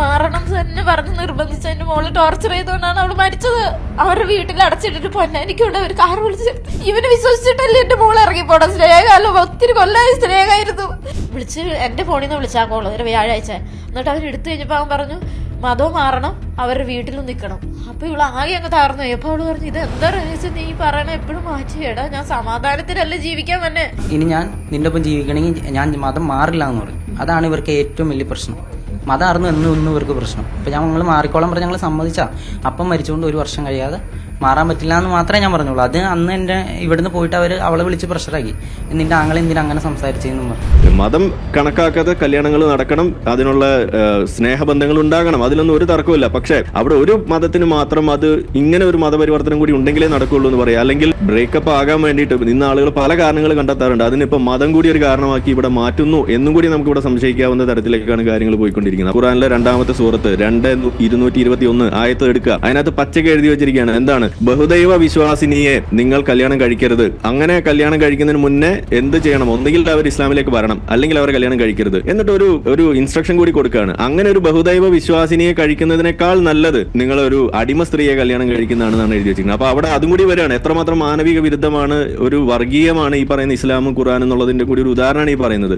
മാറണം തന്നെ പറഞ്ഞ് നിർബന്ധിച്ച് എന്റെ മോൾ ടോർച്ചർ ചെയ്തുകൊണ്ടാണ് അവൾ മരിച്ചത്. അവരുടെ വീട്ടിൽ അടച്ചിട്ടിട്ട് പൊന്നാനിക്കൊണ്ട് ഒരു കാർ വിളിച്ച് ഇവന് വിശ്വസിച്ചിട്ടല്ലേ എന്റെ മോൾ ഇറങ്ങി പോണം സ്നേഹമല്ലോ ഒത്തിരി കൊല്ലായി സ്നേഹമായിരുന്നു. വിളിച്ച് എന്റെ ഫോണിൽ നിന്ന് വിളിച്ചാൽ കോൾ ഒരു വ്യാഴാഴ്ച. എന്നിട്ട് അവൻ എടുത്തു കഴിഞ്ഞപ്പോ അവൻ പറഞ്ഞു മതോ മാറണം അവരുടെ വീട്ടിൽ നിൽക്കണം. അപ്പൊ ഇവൾ ആകെ അങ്ങ് തകർന്നു. എപ്പോ അവൾ പറഞ്ഞു ഇത് എന്താ രഹസ്യം? നീ പറയണ എപ്പോഴും മാറ്റിയേടാ. ഞാൻ സമാധാനത്തിലല്ലേ ജീവിക്കാൻ തന്നെ ഇനി ഞാൻ നിന്റെ ഒപ്പം ജീവിക്കണമെങ്കിൽ ഞാൻ മതം മാറില്ല എന്ന് പറഞ്ഞു. അതാണ് ഇവർക്ക് ഏറ്റവും വലിയ പ്രശ്നം. മതം അറിഞ്ഞു എന്ന് ഇവർക്ക് പ്രശ്നം. അപ്പം ഞങ്ങൾ മാറിക്കോളാൻ പറഞ്ഞ് ഞങ്ങൾ സമ്മതിച്ചാൽ അപ്പം മരിച്ചുകൊണ്ട് ഒരു വർഷം കഴിയാതെ മാറാൻ പറ്റില്ല എന്ന് മാത്രമേ ഞാൻ പറഞ്ഞുള്ളൂ. അത് അന്ന് എന്റെ ഇവിടുന്ന് പോയിട്ട് അവർ അവളെ വിളിച്ച് പ്രഷറാക്കി നിന്റെ ആങ്ങളെ എന്തിനാ അങ്ങനെ സംസാരിച്ചു മതം കണക്കാക്കാതെ കല്യാണങ്ങൾ നടക്കണം അതിനുള്ള സ്നേഹബന്ധങ്ങൾ ഉണ്ടാകണം അതിലൊന്നും ഒരു തർക്കമില്ല പക്ഷേ അവിടെ ഒരു മതത്തിന് മാത്രം അത് ഇങ്ങനെ ഒരു മതപരിവർത്തനം കൂടി ഉണ്ടെങ്കിലേ നടക്കുള്ളൂ എന്ന് പറയാം. അല്ലെങ്കിൽ ബ്രേക്കപ്പ് ആകാൻ വേണ്ടിയിട്ട് ഇന്ന് ആളുകൾ പല കാരണങ്ങൾ കണ്ടെത്താറുണ്ട്. അതിനിപ്പോ മതം കൂടി ഒരു കാരണമാക്കി ഇവിടെ മാറ്റുന്നു എന്നും കൂടി നമുക്ക് ഇവിടെ സംശയിക്കാവുന്ന തരത്തിലേക്കാണ് കാര്യങ്ങൾ പോയിക്കൊണ്ടിരിക്കുന്നത്. ഖുറാനിലെ രണ്ടാമത്തെ സൂറത്ത് രണ്ട് ഇരുന്നൂറ്റി ഇരുപത്തി ഒന്ന് ആയത്ത് എടുക്കുക. അതിനകത്ത് പച്ചക്ക് എഴുതി വെച്ചിരിക്കുകയാണ്. എന്താണ്? ബഹുദൈവ വിശ്വാസിനിയെ നിങ്ങൾ കല്യാണം കഴിക്കരുത്. അങ്ങനെ കല്യാണം കഴിക്കുന്നതിന് മുന്നേ എന്ത് ചെയ്യണം? ഒന്നുകിൽ അവർ ഇസ്ലാമിലേക്ക് വരണം അല്ലെങ്കിൽ അവർ കല്യാണം കഴിക്കരുത് എന്നിട്ട് ഒരു ഒരു ഇൻസ്ട്രക്ഷൻ കൂടി കൊടുക്കുകയാണ്. അങ്ങനെ ഒരു ബഹുദൈവ വിശ്വാസിനിയെ കഴിക്കുന്നതിനേക്കാൾ നല്ലത് നിങ്ങൾ ഒരു അടിമ സ്ത്രീയെ കല്യാണം കഴിക്കുന്നതാണെന്നാണ് എഴുതി വെച്ചിരിക്കുന്നത്. അപ്പൊ അവിടെ അതും കൂടി വരികയാണ്. എത്രമാത്രം മാനവിക വിരുദ്ധമാണ് ഒരു വർഗീയമാണ് ഈ പറയുന്ന ഇസ്ലാമും ഖുറാൻ എന്നുള്ളതിന്റെ കൂടി ഒരു ഉദാഹരണമാണ് ഈ പറയുന്നത്.